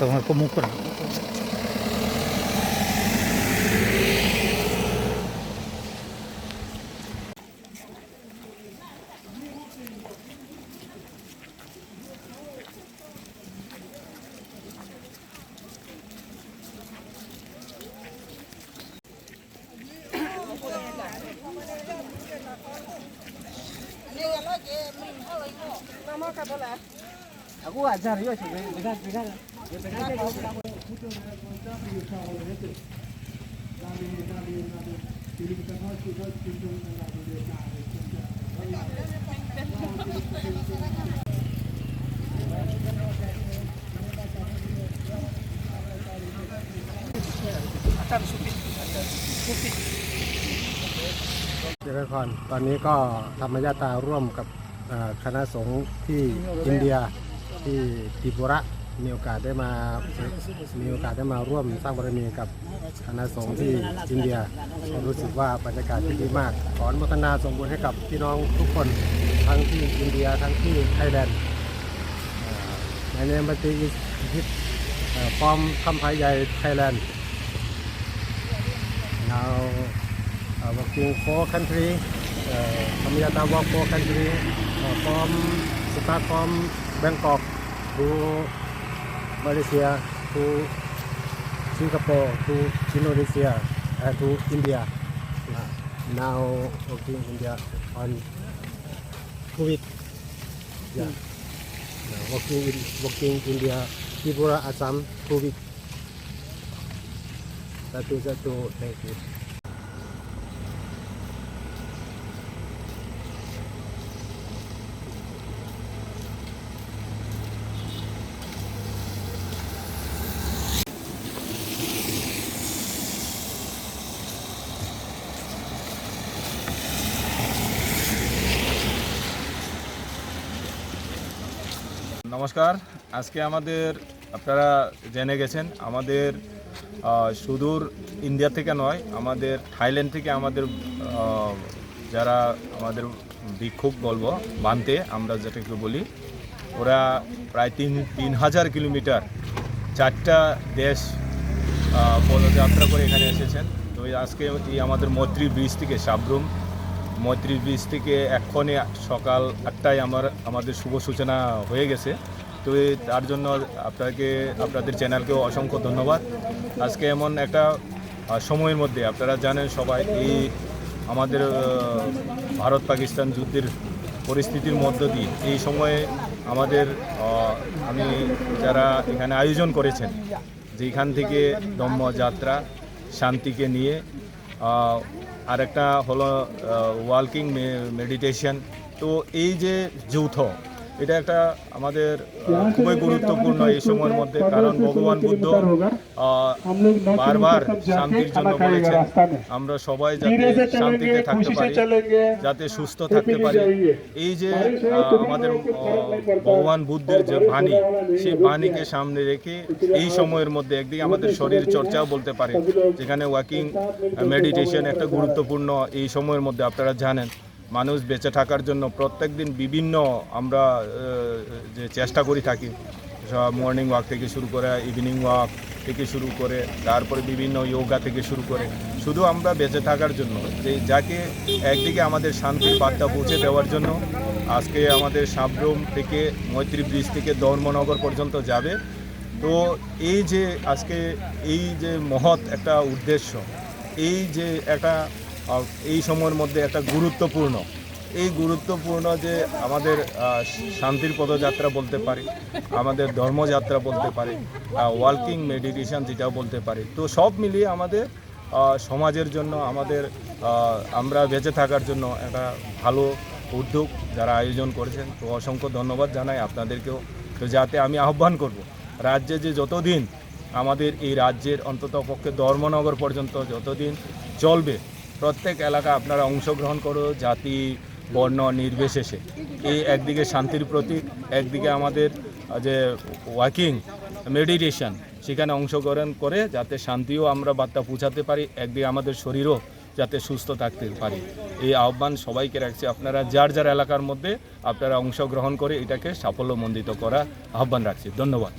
então é como um coral. เจริญพรตอนนี้ก็ธรรมยาตาร่วมกับคณะสงฆ์ที่อินเดียที่ติปุระ มีโอกาสได้มามีโอกาสได้มาร่วมสร้างบารมีกับคณะสงฆ์ที่อินเดียก็รู้สึกว่าบรรยากาศที่ดีมาก ขออนุโมทนาส่งบุญให้กับพี่น้องทุกคนทั้งที่อินเดียทั้งที่ไทยแลนด์ในเนมบัติอิสฮิตฟอร์มคำพายใหญ่ไทยแลนด์ now uh, working for country uh, Kamiyata work four country uh, from start from Bangkok to Malaysia to Singapore to Indonesia and to India. Uh, now working India on COVID. Yeah. Now working in working India Tripura Assam COVID. Satu satu thank you নমস্কার। আজকে আমাদের, আপনারা জেনে গেছেন, আমাদের সুদূর India থেকে নয়, আমাদের থাইল্যান্ড থেকে আমাদের যারা আমাদের বিক্ষোভ বলব, বানতে, আমরা যেটাকে বলি, ওরা প্রায় তিন তিন হাজার কিলোমিটার চারটা দেশ পদযাত্রা করে এখানে এসেছেন। তো আজকে এই আমাদের মৈত্রী ব্রিজ থেকে সাবরুম মৈত্রী ব্রিজ থেকে এক্ষণে সকাল আটটায় আমার, আমাদের শুভ সূচনা হয়ে গেছে। তো তার জন্য আপনাকে, আপনাদের চ্যানেলকেও অসংখ্য ধন্যবাদ। আজকে এমন একটা সময়ের মধ্যে আপনারা জানেন সবাই, এই আমাদের ভারত পাকিস্তান যুদ্ধের পরিস্থিতির মধ্য দিয়ে। এই সময়ে আমাদের আমি যারা এখানে আয়োজন করেছেন যেখান থেকে ধম্ম যাত্রা শান্তিকে নিয়ে আরেকটা হলো ওয়ার্কিং মেডিটেশন তো এই যে যৌথ এটা একটা আমাদের খুবই গুরুত্বপূর্ণ এই সময়ের মধ্যে, কারণ ভগবান বুদ্ধ বারবার শান্তির জন্য বলেছেন, আমরা সবাই যাতে শান্তিতে থাকতে পারি, যাতে সুস্থ থাকতে পারি। এই যে আমাদের ভগবান বুদ্ধের যে বাণী, সেই বাণীকে সামনে রেখে এই সময়ের মধ্যে একদিকে আমাদের শরীর চর্চাও বলতে পারে, যেখানে ওয়াকিং মেডিটেশন একটা গুরুত্বপূর্ণ এই সময়ের মধ্যে আপনারা জানেন। মানুষ বেঁচে থাকার জন্য প্রত্যেক দিন বিভিন্ন আমরা যে চেষ্টা করি থাকি। সব মর্নিং ওয়াক থেকে শুরু করে ইভিনিং ওয়াক থেকে শুরু করে, তারপরে বিভিন্ন যোগা থেকে শুরু করে। শুধু আমরা বেঁচে থাকার জন্য, যে যাকে একদিকে আমাদের শান্তির বার্তা পৌঁছে দেওয়ার জন্য, আজকে আমাদের সাবরুম থেকে মৈত্রী ব্রিজ থেকে ধর্মনগর পর্যন্ত যাবে। তো এই যে আজকে এই যে মহৎ একটা উদ্দেশ্য, এই যে একটা এই সময়ের মধ্যে একটা গুরুত্বপূর্ণ। এই গুরুত্বপূর্ণ যে আমাদের শান্তির পদযাত্রা বলতে পারি, আমাদের ধর্মযাত্রা বলতে পারি ওয়ার্কিং মেডিটেশন যেটাও বলতে পারি। তো সব মিলিয়ে আমাদের সমাজের জন্য, আমাদের আমরা বেঁচে থাকার জন্য একটা ভালো উদ্যোগ যারা আয়োজন করেছেন। তো অসংখ্য ধন্যবাদ জানাই আপনাদেরকেও। তো যাতে আমি আহ্বান করব, রাজ্যে যে যতদিন আমাদের এই রাজ্যের অন্তত পক্ষে ধর্মনগর পর্যন্ত যতদিন চলবে প্রত্যেক এলাকা আপনারা অংশগ্রহণ করো, জাতি, বর্ণ, নির্বিশেষে। এই একদিকে শান্তির প্রতীক, একদিকে আমাদের যে ওয়াকিং, মেডিটেশন, সেখানে অংশগ্রহণ করে যাতে শান্তিও আমরা বার্তা পৌঁছাতে পারি, একদিকে আমাদের শরীরও যাতে সুস্থ থাকতে পারি। এই আহ্বান সবাইকে রাখছি। আপনারা যার যার এলাকার মধ্যে আপনারা অংশগ্রহণ করে এটাকে সাফল্যমণ্ডিত করা আহ্বান রাখছি। ধন্যবাদ।